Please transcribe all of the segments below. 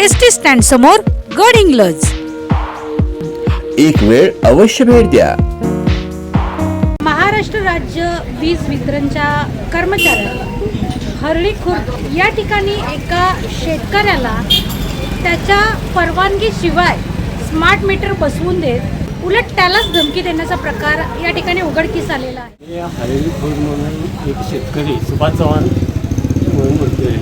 S T stand समोर गड इंग्लज. एक वेळ अवश्य भेट द्या. महाराष्ट्र राज्य वीज वितरणच्या कर्मचाऱ्यांनी हरळी खुर्द या ठिकाणी एका शेतकऱ्याला त्याच्या परवानगीशिवाय स्मार्ट मीटर बसवून देत उलट त्यालाच धमकी देण्याचा प्रकार या ठिकाणी उघडकीस आलेला आहे. हे हरेली खोड म्हणून एक शेतकरी सुभाष चव्हाण म्हणून बोलतोय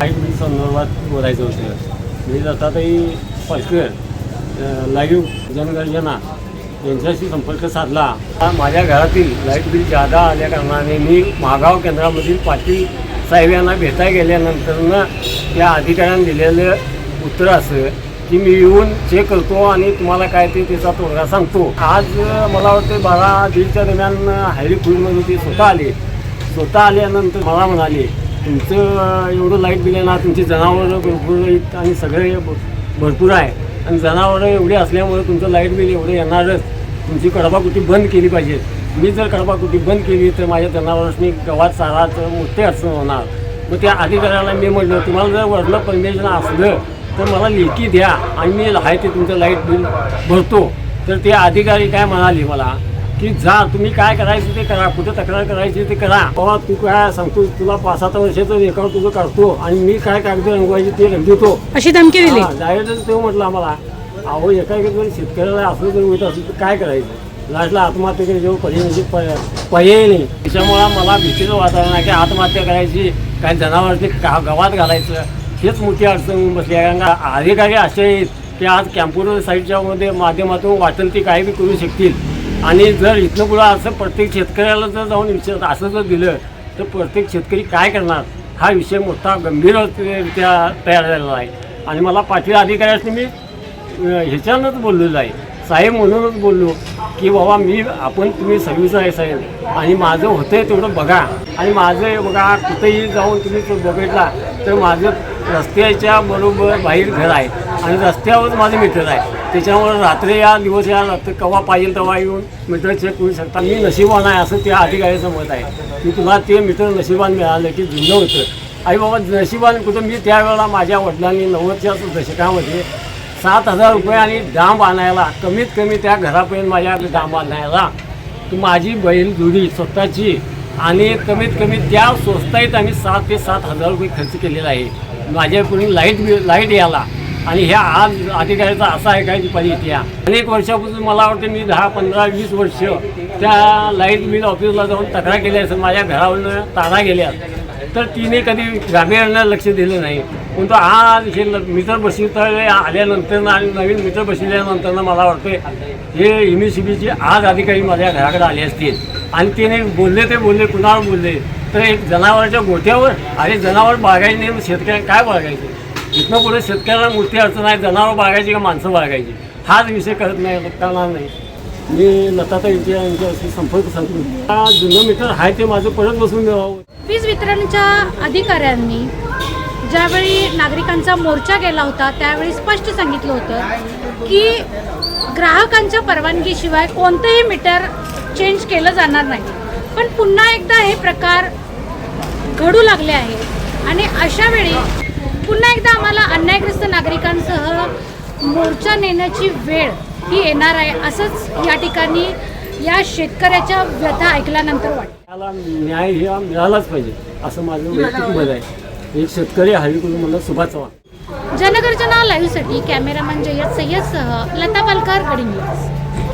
बिल संदर्भात बोलायचं होतं. म्हणजे मी दत्ताताई पालकर लाईव्ह जनगर्जना यांच्याशी संपर्क साधला. हा माझ्या घरातील लाइट बिल जादा आल्याकारणाने मी महागाव केंद्रामधील पाटील साहेब यांना भेटायला गेल्यानंतरनं त्या अधिकाऱ्यांनी दिलेलं उत्तर असं की मी येऊन चेक करतो आणि तुम्हाला काय ते त्याचा तोडगा सांगतो. आज मला वाटतं बारा दीडच्या दरम्यान हायरी फुलमध्ये ते स्वतः आले. स्वतः आल्यानंतर मला म्हणाले तुमचं एवढं लाइट बिल ना तुमची जनावरं भरपूर आणि सगळे भरपूर आहे. आणि जनावरं एवढी असल्यामुळे तुमचं लाइट बिल एवढं येणारच. तुमची कडबाकुटी बंद केली पाहिजे. मी जर कडबाकुटी बंद केली तर माझ्या जनावरांनी गव्हात चाराचं मोठे अडचण होणार. मग त्या अधिकाऱ्याला मी म्हटलं तुम्हाला जर वरलं परमिशन असलं तर मला लेखी द्या आणि मी आहे ते तुमचं लाइट बिल भरतो. तर ते अधिकारी काय म्हणाले मला की जा तुम्ही काय करायचं ते करा कुठं तक्रार करायची ते करा. बाबा तू काय सांगतो तुला पाच सात वर्षाचं रेकॉर्ड तुझं काढतो आणि मी काय कागद रंगवायचे ते रंगवतो. अशी धमकी दिली. डायरेक्टच तो म्हटलं आम्हाला अहो एका एका जर शेतकऱ्याला असलं जर होत असेल तर काय करायचं? लास्टला आत्महत्या जेव्हा पर्याय म्हणजे प- पर्याय नाही. त्याच्यामुळं मला भीतीचं वातावरण आहे की आत्महत्या करायची काय जनावर ते का गवात घालायचं हेच मोठी अडचण बसली आहे. कारण अधिकारी असे आहेत की आज कॅम्प्युटर साईटच्या मध्ये माध्यमातून वाटेल ते काही बी करू शकतील. आणि जर इथनं पुढं असं प्रत्येक शेतकऱ्याला जर जाऊन विचार असं जर दिलं तर प्रत्येक शेतकरी काय करणार? हा विषय मोठा गंभीररित्या तयार झालेला आहे. आणि मला पाटील अधिकाऱ्यांनी मी ह्याच्यानंच बोललेलो आहे. साहेब म्हणूनच बोललो की बाबा मी आपण तुम्ही सर्व्हिस आहे साहेब. आणि माझं होतंय तेवढं बघा. आणि माझं बघा कुठेही जाऊन तुम्ही तो बघितला तर माझं रस्त्याच्या बरोबर बाहेर घर आहे. आणि रस्त्यावरच माझं मीटर आहे. त्याच्यामुळे रात्री या दिवस या रात्री केव्हा पाहिजे तेव्हा येऊन मीटर चेक करू शकता. मी नशिबान आहे असं त्या अधिकाऱ्याचं मत आहे. की तुला ते मीटर नशिबान मिळालं की जुनं होतं. आई बाबा नशिबान कुठं? मी त्यावेळेला माझ्या वडिलांनी नव्वदच्या दशकामध्ये सात हजार रुपये आणि डांब आणायला कमीत कमी त्या घरापर्यंत माझ्या डांब आणायला तू माझी बैल जुडी स्वतःची आणि कमीत कमी त्या स्वस्ताईत आम्ही सात ते सात हजार रुपये खर्च केलेला आहे. माझ्याकडून लाइट लाइट याला आणि ह्या आज अधिकाऱ्याचा असा आहे काय पाहिजे अनेक वर्षापासून मला वाटतं मी दहा पंधरा वीस वर्ष त्या लाइट बिल ऑफिसला जाऊन तक्रार केली असेल माझ्या घरावरनं तारा गेल्या. तर तिने कधी गांभीर्यानं लक्ष दिलं नाही. परंतु आज हे ल- मीटर बसवित आल्यानंतर आणि नवीन मीटर बसविल्यानंतर मला वाटतं हे एम एस सी बीचे आज अधिकारी माझ्या घराकडे आले असतील. आणि तिने बोलले ते बोलले कुणावर बोलले? तर एक जनावरांच्या गोठ्यावर अरे जनावर बागायचे नाही शेतकऱ्यांना काय बाळगायचं इथनं पुढे शेतकऱ्याला मोठी अडचण आहे जनावर बाळगायची का माणसं बागायची? हाच विषय करत नाही करणार नाही. मी लताताईंची यांच्याशी संपर्क साधून जुनं मीटर आहे ते माझं परत बसून द्यावं वीज वितरणच्या अधिकाऱ्यांनी ज्यावेळी नागरिकांचा मोर्चा गेला होता त्यावेळी स्पष्ट सांगितलं होतं की ग्राहकांच्या परवानगीशिवाय कोणतंही मीटर चेंज केलं जाणार नाही. पण पुन्हा एकदा हे प्रकार घडू लागले आहे आणि अशा वेळी पुन्हा एकदा आम्हाला अन्यायग्रस्त नागरिकांसह मोर्चा नेण्याची वेळ ही येणार आहे. असंच या ठिकाणी या शेतकऱ्याच्या व्यथा ऐकल्यानंतर वाटतं. न्याय हे मिळालाच पाहिजे असं माझं वैयक्तिक मत आहे. एक शेतकरी हरिकुल म्हणलं सुभाष चव्हाण. जनगर्जना लाईव्हसाठी कॅमेरामॅन जय्यद सय्यदसह लता पालकर गडिंग्लज